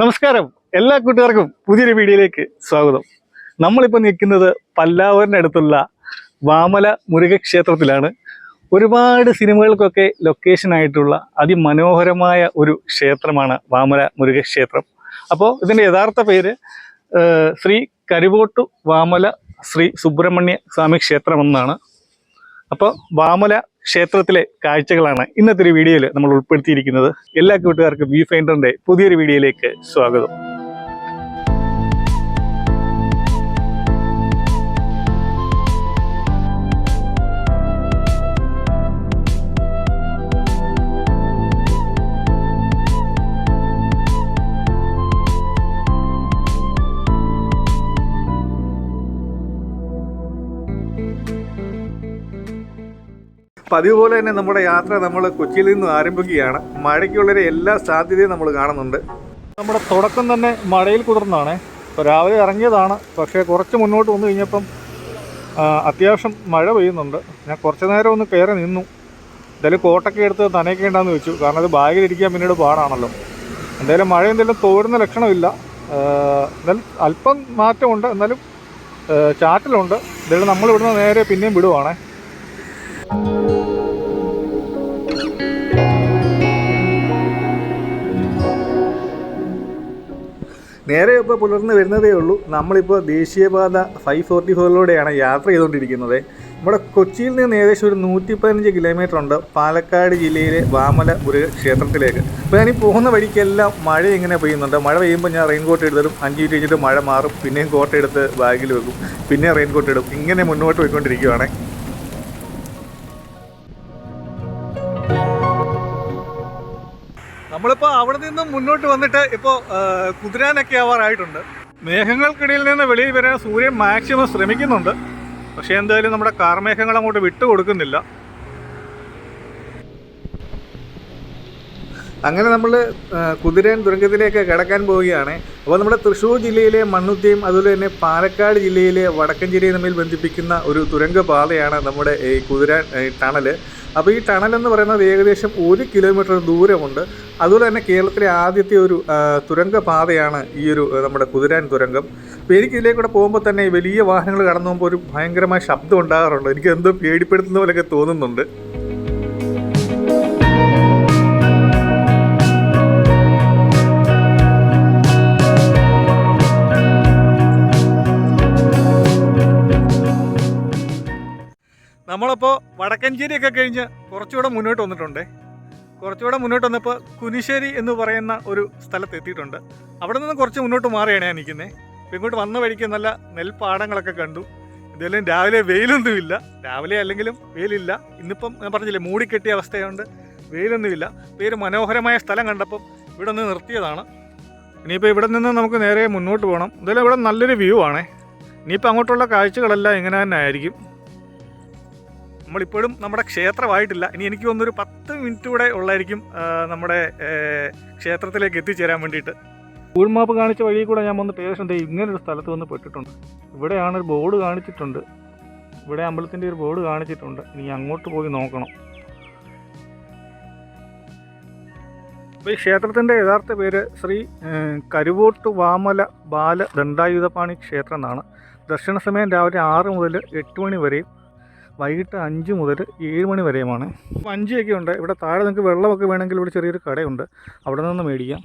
നമസ്കാരം. എല്ലാ കൂട്ടുകാർക്കും പുതിയൊരു വീഡിയോയിലേക്ക് സ്വാഗതം. നമ്മളിപ്പോൾ നിൽക്കുന്നത് പല്ലാവൂരിന്റെ അടുത്തുള്ള വാമല മുരുകക്ഷേത്രത്തിലാണ്. ഒരുപാട് സിനിമകൾക്കൊക്കെ ലൊക്കേഷൻ ആയിട്ടുള്ള അതിമനോഹരമായ ഒരു ക്ഷേത്രമാണ് വാമല മുരുകക്ഷേത്രം. അപ്പോൾ ഇതിന്റെ യഥാർത്ഥ പേര് ശ്രീ കരുവോട്ടു വാമല ശ്രീ സുബ്രഹ്മണ്യ സ്വാമി ക്ഷേത്രം എന്നാണ് അപ്പോൾ വാമല ക്ഷേത്രത്തിലെ കാഴ്ചകളാണ് ഇന്നത്തെ ഒരു വീഡിയോയിൽ നമ്മൾ ഉൾപ്പെടുത്തിയിരിക്കുന്നത്. എല്ലാ കൂട്ടുകാർക്കും വ്യൂ ഫൈൻഡറിന്റെ പുതിയൊരു വീഡിയോയിലേക്ക് സ്വാഗതം. പതിവ് പോലെ തന്നെ നമ്മുടെ യാത്ര നമ്മൾ കൊച്ചിയിൽ നിന്ന് ആരംഭിക്കുകയാണ്. മഴയ്ക്കുള്ളൊരു എല്ലാ സാധ്യതയും നമ്മൾ കാണുന്നുണ്ട്. നമ്മുടെ തുടക്കം തന്നെ മഴയിൽ കുതിർന്നാണ്. ഇപ്പോൾ രാവിലെ ഇറങ്ങിയതാണ്. പക്ഷേ കുറച്ച് മുന്നോട്ട് വന്നു കഴിഞ്ഞപ്പം അത്യാവശ്യം മഴ പെയ്യുന്നുണ്ട്. ഞാൻ കുറച്ച് നേരം ഒന്ന് കയറി നിന്നു. എന്തായാലും കോട്ടൊക്കെ എടുത്ത് നനയ്ക്കേണ്ടെന്ന് വെച്ചു. കാരണം അത് ബാഗിലിരിക്കാൻ പിന്നീട് പാടാണല്ലോ. എന്തായാലും മഴ എന്തെങ്കിലും തോരുന്ന ലക്ഷണമില്ല. എന്നാലും അല്പം മാറ്റമുണ്ട്. എന്നാലും ചാറ്റലുണ്ട്. എന്തായാലും നമ്മൾ ഇവിടുന്ന് നേരെ പിന്നെയും വിടുവാണേ. നേരെ ഇപ്പോൾ പുലർന്ന് വരുന്നതേ ഉള്ളൂ. നമ്മളിപ്പോൾ ദേശീയപാത ഫൈവ് ഫോർട്ടി ഫോറിലൂടെയാണ് യാത്ര ചെയ്തുകൊണ്ടിരിക്കുന്നത്. നമ്മുടെ കൊച്ചിയിൽ നിന്ന് ഏകദേശം ഒരു നൂറ്റി പതിനഞ്ച് കിലോമീറ്റർ ഉണ്ട് പാലക്കാട് ജില്ലയിലെ വാമല മുരുക ക്ഷേത്രത്തിലേക്ക് അപ്പോൾ ഞാൻ ഈ പോകുന്ന വഴിക്കെല്ലാം മഴ ഇങ്ങനെ പെയ്യുന്നുണ്ട്. മഴ പെയ്യുമ്പോൾ ഞാൻ റെയിൻകോട്ട് എടുത്തിടും അഞ്ച് മിനിറ്റ് കഴിഞ്ഞിട്ട് മഴ മാറും പിന്നെയും കോട്ട് എടുത്ത് ബാഗിൽ വെക്കും പിന്നെ റെയിൻകോട്ട് ഇടും. ഇങ്ങനെ മുന്നോട്ട് പോയിക്കൊണ്ടിരിക്കുകയാണ് നമ്മളിപ്പോൾ അവിടെ നിന്നും മുന്നോട്ട് വന്നിട്ട് ഇപ്പോൾ കുതിരാനൊക്കെ ആവാറായിട്ടുണ്ട്. മേഘങ്ങൾക്കിടയിൽ നിന്ന് വെളിയിൽ വരാൻ സൂര്യൻ മാക്സിമം ശ്രമിക്കുന്നുണ്ട്. പക്ഷേ എന്തായാലും നമ്മുടെ കാർമേഘങ്ങൾ അങ്ങോട്ട് വിട്ടു കൊടുക്കുന്നില്ല. അങ്ങനെ നമ്മൾ കുതിരൻ ദുരന്തത്തിലേക്ക് കിടക്കാൻ പോവുകയാണ്. അപ്പോൾ നമ്മുടെ തൃശ്ശൂർ ജില്ലയിലെ മണ്ണുത്തിയും അതുപോലെ തന്നെ പാലക്കാട് ജില്ലയിലെ വടക്കഞ്ചേരിയും തമ്മിൽ ബന്ധിപ്പിക്കുന്ന ഒരു തുരങ്കപാതയാണ് നമ്മുടെ ഈ കുതിരാൻ ടണൽ അപ്പോൾ ഈ ടണൽ എന്ന് പറയുന്നത് ഏകദേശം ഒരു കിലോമീറ്റർ ദൂരമുണ്ട്. അതുപോലെ തന്നെ കേരളത്തിലെ ആദ്യത്തെ ഒരു തുരങ്ക തുരങ്കപാതയാണ് ഈ ഒരു നമ്മുടെ കുതിരാൻ തുരങ്കം. അപ്പോൾ എനിക്ക് ഇതിലേക്കൂടെ പോകുമ്പോൾ തന്നെ വലിയ വാഹനങ്ങൾ കടന്നു പോകുമ്പോൾ ഒരു ഭയങ്കരമായ ശബ്ദം ഉണ്ടാകാറുണ്ട്. എനിക്ക് എന്തോ പേടിപ്പെടുത്തുന്ന പോലെയൊക്കെ തോന്നുന്നുണ്ട്. നമ്മളപ്പോൾ വടക്കഞ്ചേരിയൊക്കെ കഴിഞ്ഞ് കുറച്ചുകൂടെ മുന്നോട്ട് വന്നിട്ടുണ്ട്. കുറച്ചുകൂടെ മുന്നോട്ട് വന്നപ്പോൾ കുനിശ്ശേരി എന്ന് പറയുന്ന ഒരു സ്ഥലത്ത് എത്തിയിട്ടുണ്ട്. അവിടെ നിന്ന് കുറച്ച് മുന്നോട്ട് മാറിയാണ് ഞാൻ നിൽക്കുന്നത് അപ്പോൾ ഇങ്ങോട്ട് വന്ന വഴിക്ക് നല്ല നെൽപ്പാടങ്ങളൊക്കെ കണ്ടു. ഇതെല്ലാം രാവിലെ വെയിലൊന്നുമില്ല. രാവിലെ അല്ലെങ്കിലും വെയിലില്ല. ഇന്നിപ്പം ഞാൻ പറഞ്ഞില്ലേ മൂടിക്കെട്ടിയ അവസ്ഥയുണ്ട് വെയിലൊന്നുമില്ല. അപ്പോൾ ഒരു മനോഹരമായ സ്ഥലം കണ്ടപ്പം ഇവിടെ നിന്ന് നിർത്തിയതാണ്. ഇനിയിപ്പോൾ ഇവിടെ നിന്ന് നമുക്ക് നേരെ മുന്നോട്ട് പോകണം എന്തായാലും ഇവിടെ നല്ലൊരു വ്യൂ ആണേ. ഇനിയിപ്പോൾ അങ്ങോട്ടുള്ള കാഴ്ചകളെല്ലാം ഇങ്ങനെ തന്നെ ആയിരിക്കും. നമ്മളിപ്പോഴും നമ്മുടെ ക്ഷേത്രമായിട്ടില്ല. ഇനി എനിക്ക് തോന്നുന്നൊരു പത്ത് മിനിറ്റ് കൂടെ ഉള്ളായിരിക്കും നമ്മുടെ ക്ഷേത്രത്തിലേക്ക് എത്തിച്ചേരാൻ വേണ്ടിയിട്ട്. ഗൂഗിൾ മാപ്പ് കാണിച്ച വഴി കൂടെ ഞാൻ വന്ന് ഇങ്ങനെ ഇങ്ങനൊരു സ്ഥലത്ത് വന്ന് പെട്ടിട്ടുണ്ട്. ഇവിടെയാണ് ഒരു ബോർഡ് കാണിച്ചിട്ടുണ്ട്. ഇവിടെ അമ്പലത്തിന്റെ ഒരു ബോർഡ് കാണിച്ചിട്ടുണ്ട്. ഇനി അങ്ങോട്ട് പോയി നോക്കണം. ഈ ക്ഷേത്രത്തിന്റെ യഥാർത്ഥ പേര് ശ്രീ കരുവോട്ട് വാമല ബാല ദണ്ഡായുധപാണി ക്ഷേത്രം എന്നാണ്. ദർശന സമയം രാവിലെ ആറ് മുതൽ എട്ട് മണി വരെയും വൈകിട്ട് അഞ്ച് മുതൽ ഏഴ് മണി വരെയുമാണ്. അഞ്ചൊക്കെ ഉണ്ട്. ഇവിടെ താഴെ നിങ്ങൾക്ക് വെള്ളമൊക്കെ വേണമെങ്കിൽ ഇവിടെ ചെറിയൊരു കടയുണ്ട്. അവിടെ നിന്ന് മേടിക്കാം.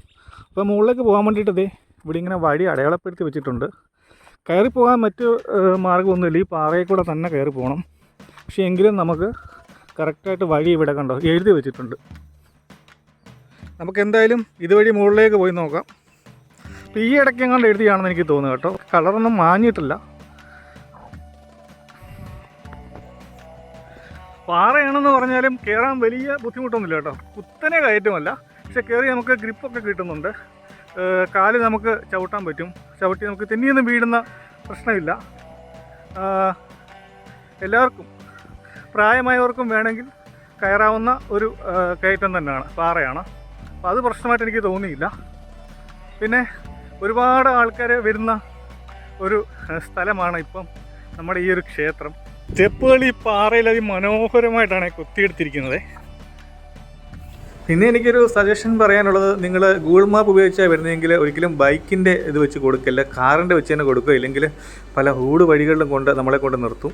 അപ്പോൾ മുകളിലേക്ക് പോകാൻ വേണ്ടിയിട്ട് ദേ ഇവിടെ ഇങ്ങനെ വഴി അടയാളപ്പെടുത്തി വെച്ചിട്ടുണ്ട്. കയറി പോകാൻ മറ്റു മാർഗമൊന്നുമില്ല ഈ പാറയിൽ കൂടെ തന്നെ കയറി പോകണം. പക്ഷേ എങ്കിലും നമുക്ക് കറക്റ്റായിട്ട് വഴി ഇവിടെ കണ്ടോ? എഴുതി വെച്ചിട്ടുണ്ട്. നമുക്ക് എന്തായാലും ഇതുവഴി മുകളിലേക്ക് പോയി നോക്കാം. അപ്പോൾ ഈ ഇടയ്ക്ക് എങ്ങാണ്ട് എഴുതിയാണെന്ന് എനിക്ക് തോന്നുന്നു കേട്ടോ. കളറൊന്നും മാഞ്ഞിട്ടില്ല. പാറയാണെന്ന് പറഞ്ഞാലും കയറാൻ വലിയ ബുദ്ധിമുട്ടൊന്നുമില്ല കേട്ടോ. കുത്തനെ കയറ്റമല്ല. പക്ഷെ കയറി നമുക്ക് ഗ്രിപ്പൊക്കെ കിട്ടുന്നുണ്ട്. കാൽ നമുക്ക് ചവിട്ടാൻ പറ്റും. ചവിട്ടി നമുക്ക് തെന്നിയൊന്നും വീഴുന്ന പ്രശ്നമില്ല. എല്ലാവർക്കും പ്രായമായവർക്കും വേണമെങ്കിൽ കയറാവുന്ന ഒരു കയറ്റം തന്നെയാണ് പാറയാണ്. അപ്പോൾ അത് പ്രശ്നമായിട്ട് എനിക്ക് തോന്നിയില്ല. പിന്നെ ഒരുപാട് ആൾക്കാർ വരുന്ന ഒരു സ്ഥലമാണ് ഇപ്പം നമ്മുടെ ഈ ഒരു ക്ഷേത്രം. സ്റ്റെപ്പുകൾ ഈ പാറയിൽ അതിമനോഹരമായിട്ടാണ് കുത്തിയെടുത്തിരിക്കുന്നത്. പിന്നെ എനിക്കൊരു സജഷൻ പറയാനുള്ളത് നിങ്ങൾ ഗൂഗിൾ മാപ്പ് ഉപയോഗിച്ചാൽ വരുന്നതെങ്കിൽ ഒരിക്കലും ബൈക്കിന്റെ ഇത് വെച്ച് കൊടുക്കില്ല കാറിന്റെ വെച്ച് തന്നെ കൊടുക്കുക. ഇല്ലെങ്കിൽ പല ഊട് വഴികളിലും കൊണ്ട് നമ്മളെ കൊണ്ട് നിർത്തും.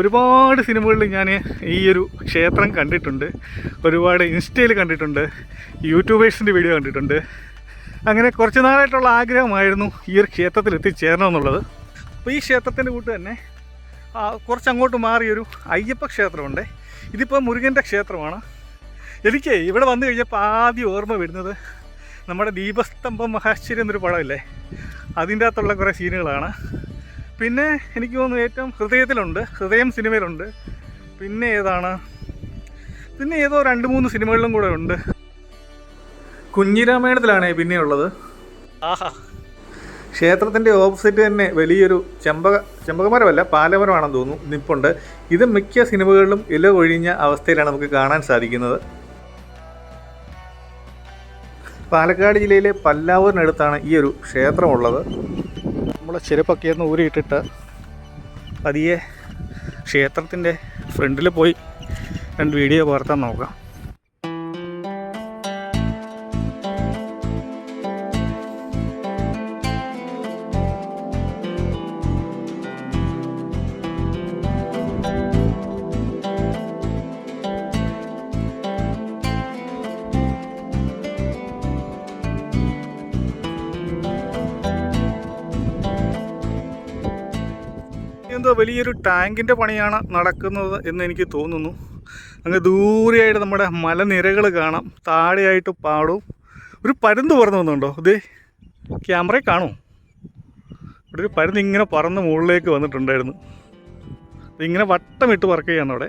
ഒരുപാട് സിനിമകളിൽ ഞാൻ ഈ ഒരു ക്ഷേത്രം കണ്ടിട്ടുണ്ട്. ഒരുപാട് ഇൻസ്റ്റയിൽ കണ്ടിട്ടുണ്ട്. യൂട്യൂബേഴ്സിന്റെ വീഡിയോ കണ്ടിട്ടുണ്ട്. അങ്ങനെ കുറച്ച് നാളായിട്ടുള്ള ആഗ്രഹമായിരുന്നു ഈ ഒരു ക്ഷേത്രത്തിൽ എത്തിച്ചേരണം എന്നുള്ളത് അപ്പോൾ ഈ ക്ഷേത്രത്തിന്റെ കൂട്ട് തന്നെ കുറച്ച് അങ്ങോട്ട് മാറിയൊരു അയ്യപ്പ ക്ഷേത്രമുണ്ട്. ഇതിപ്പോൾ മുരുകന്റെ ക്ഷേത്രമാണ്. എനിക്ക് ഇവിടെ വന്നു കഴിഞ്ഞപ്പോൾ ആദ്യം ഓർമ്മ വരുന്നത് നമ്മുടെ ദീപസ്തംഭം മഹാശ്ചര്യം എന്നൊരു പടമില്ലേ? അതിന്റെ അകത്തുള്ള കുറേ സീനുകളാണ്. പിന്നെ എനിക്ക് തോന്നുന്നു ഏറ്റവും ഹൃദയത്തിലുണ്ട് ഹൃദയം സിനിമയിലുണ്ട്. പിന്നെ ഏതാണ്? പിന്നെ ഏതോ രണ്ട് മൂന്ന് സിനിമകളിലും കൂടെ ഉണ്ട്. കുഞ്ഞിരാമായണത്തിലാണ് പിന്നെയുള്ളത്. ആഹാ. ക്ഷേത്രത്തിന്റെ ഓപ്പോസിറ്റ് തന്നെ വലിയൊരു ചെമ്പക ചെമ്പകമരമല്ല പാലമരമാണെന്ന് തോന്നുന്നു നിപ്പുണ്ട്. ഇത് മിക്ക സിനിമകളിലും ഇല ഒഴിഞ്ഞ അവസ്ഥയിലാണ് നമുക്ക് കാണാൻ സാധിക്കുന്നത്. പാലക്കാട് ജില്ലയിലെ പല്ലാവൂരിനടുത്താണ് ഈ ഒരു ക്ഷേത്രമുള്ളത്. നമ്മൾ ചെരുപ്പൊക്കെ ഒന്ന് ഊരിയിട്ടിട്ട് പതിയെ ക്ഷേത്രത്തിന്റെ ഫ്രണ്ടിൽ പോയി രണ്ട് വീഡിയോ പകർത്താൻ നോക്കാം. വലിയൊരു ടാങ്കിന്റെ പണിയാണ് നടക്കുന്നത് എന്ന് എനിക്ക് തോന്നുന്നു. അങ്ങ് ദൂരെയായിട്ട് നമ്മുടെ മലനിരകൾ കാണാം. താഴെയായിട്ട് പാടും. ഒരു പരുന്ത് പറന്നു വന്നുണ്ടോ ഇതേ ക്യാമറയിൽ കാണുമോ? ഇവിടെ ഒരു പരുന്ത് ഇങ്ങനെ പറന്ന് മുകളിലേക്ക് വന്നിട്ടുണ്ടായിരുന്നു. ഇങ്ങനെ വട്ടമിട്ട് പറക്കുകയാണ് അവിടെ?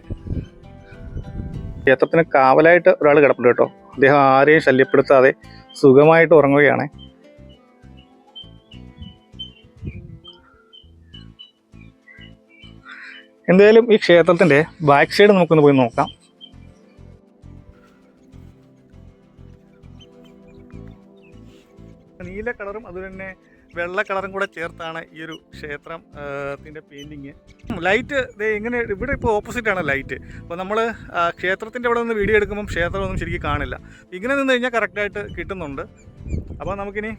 ക്ഷേത്രത്തിന് കാവലായിട്ട് ഒരാൾ കിടപ്പുണ്ട് കേട്ടോ. അദ്ദേഹം ആരെയും ശല്യപ്പെടുത്താതെ സുഖമായിട്ട് ഉറങ്ങുകയാണ്. എന്തായാലും ഈ ക്ഷേത്രത്തിന്റെ ബാക്ക് സൈഡ് നമുക്കൊന്ന് പോയി നോക്കാം. നീല കളറും അതുപോലെ തന്നെ വെള്ള കളറും കൂടെ ചേർത്താണ് ഈ ഒരു ക്ഷേത്രം ത്തിന്റെ പെയിന്റിങ് ലൈറ്റ് ഇങ്ങനെ ഇവിടെ ഇപ്പോൾ ഓപ്പോസിറ്റ് ആണ് ലൈറ്റ് അപ്പോൾ നമ്മൾ ക്ഷേത്രത്തിന്റെ അവിടെ നിന്ന് വീഡിയോ എടുക്കുമ്പം ക്ഷേത്രമൊന്നും ശരിക്കും കാണില്ല. ഇങ്ങനെ നിന്ന് കഴിഞ്ഞാൽ കറക്റ്റായിട്ട് കിട്ടുന്നുണ്ട്. അപ്പോൾ നമുക്കിനി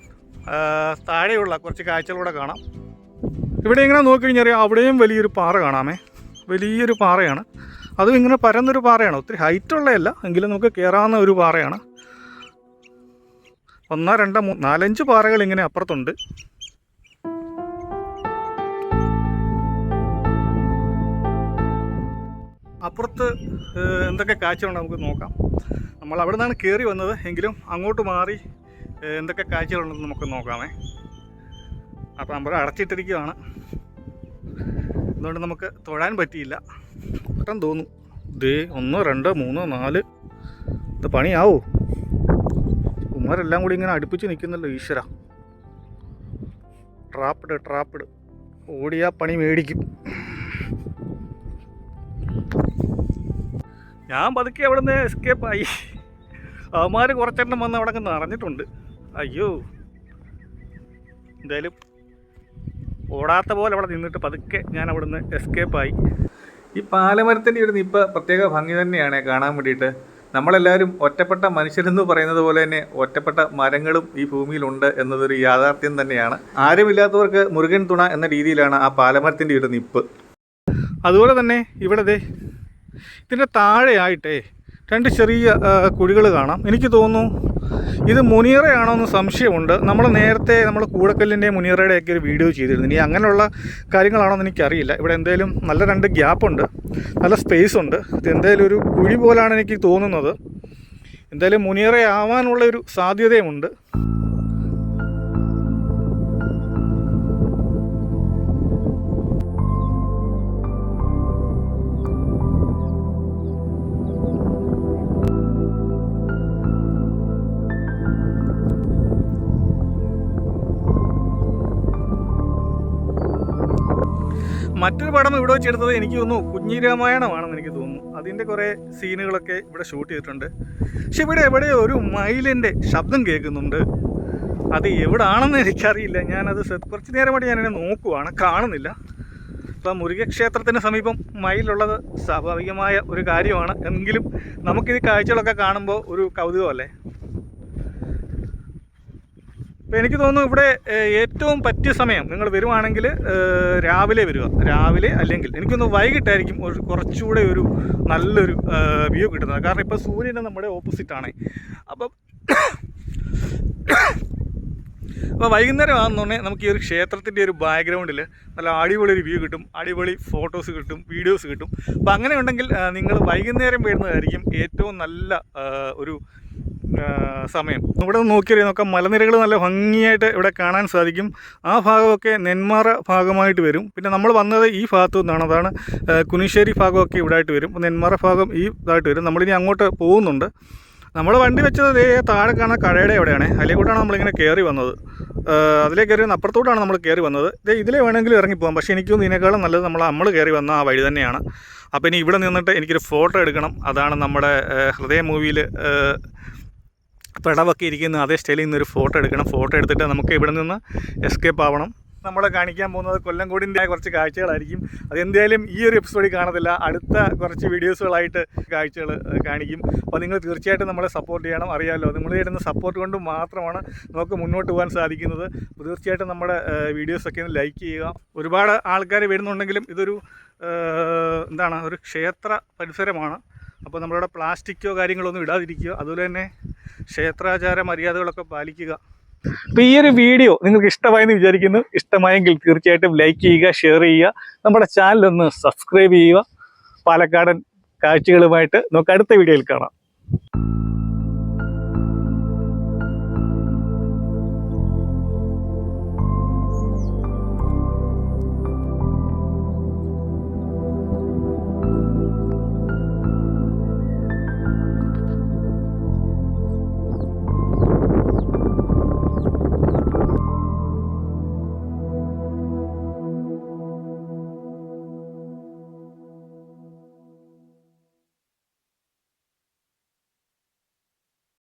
താഴെയുള്ള കുറച്ച് കാഴ്ചകളൂടെ കാണാം. ഇവിടെ ഇങ്ങനെ നോക്കിക്കഴിഞ്ഞാൽ അറിയാം അവിടെയും വലിയൊരു പാറ കാണാമേ. വലിയൊരു പാറയാണ്. അതും ഇങ്ങനെ പരന്നൊരു പാറയാണ്. ഒത്തിരി ഹൈറ്റ് ഉള്ളതല്ല എങ്കിലും നമുക്ക് കയറാവുന്ന ഒരു പാറയാണ്. ഒന്നോ രണ്ടോ മൂന്ന് നാലഞ്ച് പാറകൾ ഇങ്ങനെ അപ്പുറത്തുണ്ട്. അപ്പുറത്ത് എന്തൊക്കെ കാഴ്ചകളുണ്ട് നമുക്ക് നോക്കാം. നമ്മൾ അവിടെ നിന്നാണ് കയറി വന്നത്. എങ്കിലും അങ്ങോട്ട് മാറി എന്തൊക്കെ കാഴ്ചകളുണ്ടെന്ന് നമുക്ക് നോക്കാമേ. അപ്പം നമ്മൾ അടച്ചിട്ടിരിക്കുകയാണ് അതുകൊണ്ട് നമുക്ക് തൊഴാൻ പറ്റിയില്ല. പെട്ടെന്ന് തോന്നും. ദേ ഒന്ന് രണ്ട് മൂന്ന് നാല്. ഇത് പണിയാവോ? ഉമാരെല്ലാം കൂടി ഇങ്ങനെ അടുപ്പിച്ച് നിൽക്കുന്നല്ലോ ഈശ്വര. ട്രാപ്പിഡ് ട്രാപ്പിഡ് ഓടിയാ പണി മേടിക്കും. ഞാൻ പതുക്കെ അവിടെ നിന്ന് എസ്കേപ്പായി അവന്മാർ കുറച്ചെണ്ണം വന്ന് അവിടെ നിറഞ്ഞിട്ടുണ്ട്. അയ്യോ. എന്തായാലും ഓടാത്ത പോലെ അവിടെ നിന്നിട്ട് പതുക്കെ ഞാൻ അവിടെ നിന്ന് എസ്കേപ്പായി ഈ പാലമരത്തിന്റെ ഒരു നിപ്പ പ്രത്യേക ഭംഗി തന്നെയാണ് കാണാൻ വേണ്ടിയിട്ട്. നമ്മളെല്ലാവരും ഒറ്റപ്പെട്ട മനുഷ്യരെന്ന് പറയുന്നത് പോലെ തന്നെ ഒറ്റപ്പെട്ട മരങ്ങളും ഈ ഭൂമിയിലുണ്ട് എന്നതൊരു യാഥാർത്ഥ്യം തന്നെയാണ്. ആരുമില്ലാത്തവർക്ക് മുരുകൻ തുണ എന്ന രീതിയിലാണ് ആ പാലമരത്തിന്റെ ഒരു നിപ്പ്. അതുപോലെ തന്നെ ഇവിടെ ഇതിന്റെ താഴെയായിട്ടേ രണ്ട് ചെറിയ കുഴികൾ കാണാം. എനിക്ക് തോന്നുന്നു ഇത് മുനിയറയാണോ എന്ന് സംശയമുണ്ട്. നമ്മൾ നേരത്തെ നമ്മൾ കൂടക്കല്ലിന്റെ മുനിയറയുടെ ഒക്കെ ഒരു വീഡിയോ ചെയ്തിരുന്നു. ഇനി അങ്ങനെയുള്ള കാര്യങ്ങളാണോ എന്ന് എനിക്കറിയില്ല. ഇവിടെ എന്തേലും നല്ല രണ്ട് ഗ്യാപ്പുണ്ട്. നല്ല സ്പേസ് ഉണ്ട് ഇത് എന്തായാലും ഒരു കുഴി പോലാണ് എനിക്ക് തോന്നുന്നത്. എന്തായാലും മുനിയറയാവാനുള്ള ഒരു സാധ്യതയുമുണ്ട്. മറ്റൊരു പടം ഇവിടെ വെച്ചെടുത്തത് എനിക്ക് തോന്നുന്നു കുഞ്ഞി രാമായണമാണെന്ന് എനിക്ക് തോന്നുന്നു. അതിന്റെ കുറേ സീനുകളൊക്കെ ഇവിടെ ഷൂട്ട് ചെയ്തിട്ടുണ്ട്. പക്ഷെ ഇവിടെ എവിടെയോ ഒരു മയിലിന്റെ ശബ്ദം കേൾക്കുന്നുണ്ട്. അത് എവിടാണെന്ന് എനിക്കറിയില്ല. ഞാനത് കുറച്ച് നേരമായിട്ട് ഞാനിങ്ങനെ നോക്കുവാണ് കാണുന്നില്ല. ഇപ്പം മുരുകക്ഷേത്രത്തിന് സമീപം മയിലുള്ളത് സ്വാഭാവികമായ ഒരു കാര്യമാണ്. എങ്കിലും നമുക്കിത് കാഴ്ചകളൊക്കെ കാണുമ്പോൾ ഒരു കൗതുകമല്ലേ? ഇപ്പം എനിക്ക് തോന്നുന്നു ഇവിടെ ഏറ്റവും പറ്റിയ സമയം നിങ്ങൾ വരുവാണെങ്കിൽ രാവിലെ വരിക. രാവിലെ അല്ലെങ്കിൽ എനിക്കൊന്ന് വൈകിട്ടായിരിക്കും ഒരു കുറച്ചുകൂടെ ഒരു നല്ലൊരു വ്യൂ കിട്ടുന്നത്. കാരണം ഇപ്പോൾ സൂര്യനെ നമ്മുടെ ഓപ്പോസിറ്റാണ് അപ്പം അപ്പോൾ വൈകുന്നേരം ആണെന്നുണ്ടെങ്കിൽ നമുക്ക് ഈ ഒരു ക്ഷേത്രത്തിന്റെ ഒരു ബാക്ക്ഗ്രൗണ്ടിൽ നല്ല അടിപൊളി ഒരു വ്യൂ കിട്ടും. അടിപൊളി ഫോട്ടോസ് കിട്ടും വീഡിയോസ് കിട്ടും. അപ്പോൾ അങ്ങനെ ഉണ്ടെങ്കിൽ നിങ്ങൾ വൈകുന്നേരം വരുന്നതായിരിക്കും ഏറ്റവും നല്ല ഒരു സമയം. ഇവിടെ നിന്ന് നോക്കിയാൽ നോക്കാം മലനിരകൾ നല്ല ഭംഗിയായിട്ട് ഇവിടെ കാണാൻ സാധിക്കും. ആ ഭാഗമൊക്കെ നെന്മാറ ഭാഗമായിട്ട് വരും. പിന്നെ നമ്മൾ വന്നത് ഈ ഭാഗത്തു നിന്നാണ്. അതാണ് കുനിശ്ശേരി ഭാഗമൊക്കെ ഇവിടെ ആയിട്ട് വരും നെന്മാറ ഭാഗം ഈ ഇതായിട്ട് വരും. നമ്മളിനി അങ്ങോട്ട് പോകുന്നുണ്ട്. നമ്മൾ വണ്ടി വെച്ചത് താഴെ കാണുന്ന കടയുടെ എവിടെയാണ് അതിലേക്കൂട്ടാണ് നമ്മളിങ്ങനെ കയറി വന്നത്. അതിലേക്ക് അതിലേ കയറി അപ്പുറത്തോട്ടാണ് നമ്മൾ കയറി വന്നത്. ഇതിലേ വേണമെങ്കിലും ഇറങ്ങിപ്പോകാം പക്ഷേ എനിക്കൊന്നും ഇതിനേക്കാളും നല്ലത് നമ്മൾ നമ്മൾ കയറി വന്ന ആ വഴി തന്നെയാണ്. അപ്പോൾ ഇനി ഇവിടെ നിന്നിട്ട് എനിക്കൊരു ഫോട്ടോ എടുക്കണം. അതാണ് നമ്മുടെ ഹൃദയ മൂവിയിൽ പിടവൊക്കെ ഇരിക്കുന്ന അതേ സ്റ്റൈലിൽ നിന്നൊരു ഫോട്ടോ എടുക്കണം. ഫോട്ടോ എടുത്തിട്ട് നമുക്ക് ഇവിടെ നിന്ന് എസ്കേപ്പ് ആവണം. നമ്മളെ കാണിക്കാൻ പോകുന്നത് കൊല്ലംകോടിന്റെ കുറച്ച് കാഴ്ചകളായിരിക്കും. അതെന്തായാലും ഈ ഒരു എപ്പിസോഡിൽ കാണത്തില്ല. അടുത്ത കുറച്ച് വീഡിയോസുകളായിട്ട് കാഴ്ചകൾ കാണിക്കും. അപ്പോൾ നിങ്ങൾ തീർച്ചയായിട്ടും നമ്മളെ സപ്പോർട്ട് ചെയ്യണം. അറിയാമല്ലോ നിങ്ങൾ തരുന്ന സപ്പോർട്ട് കൊണ്ട് മാത്രമാണ് നമുക്ക് മുന്നോട്ട് പോകാൻ സാധിക്കുന്നത്. തീർച്ചയായിട്ടും നമ്മുടെ വീഡിയോസൊക്കെ ഒന്ന് ലൈക്ക് ചെയ്യുക. ഒരുപാട് ആൾക്കാർ വരുന്നുണ്ടെങ്കിലും ഇതൊരു എന്താണ് ഒരു ക്ഷേത്ര പരിസരമാണ്. അപ്പോൾ നമ്മളിവിടെ പ്ലാസ്റ്റിക്കോ കാര്യങ്ങളൊന്നും ഇടാതിരിക്കുക. അതുപോലെ തന്നെ ക്ഷേത്രാചാര മര്യാദകളൊക്കെ പാലിക്കുക. അപ്പോൾ ഈ ഒരു വീഡിയോ നിങ്ങൾക്ക് ഇഷ്ടമായെന്ന് വിചാരിക്കുന്നു. ഇഷ്ടമായെങ്കിൽ തീർച്ചയായിട്ടും ലൈക്ക് ചെയ്യുക ഷെയർ ചെയ്യുക. നമ്മുടെ ചാനൽ ഒന്ന് സബ്സ്ക്രൈബ് ചെയ്യുക. പാലക്കാടൻ കാഴ്ചകളുമായിട്ട് നമുക്ക് അടുത്ത വീഡിയോയിൽ കാണാം.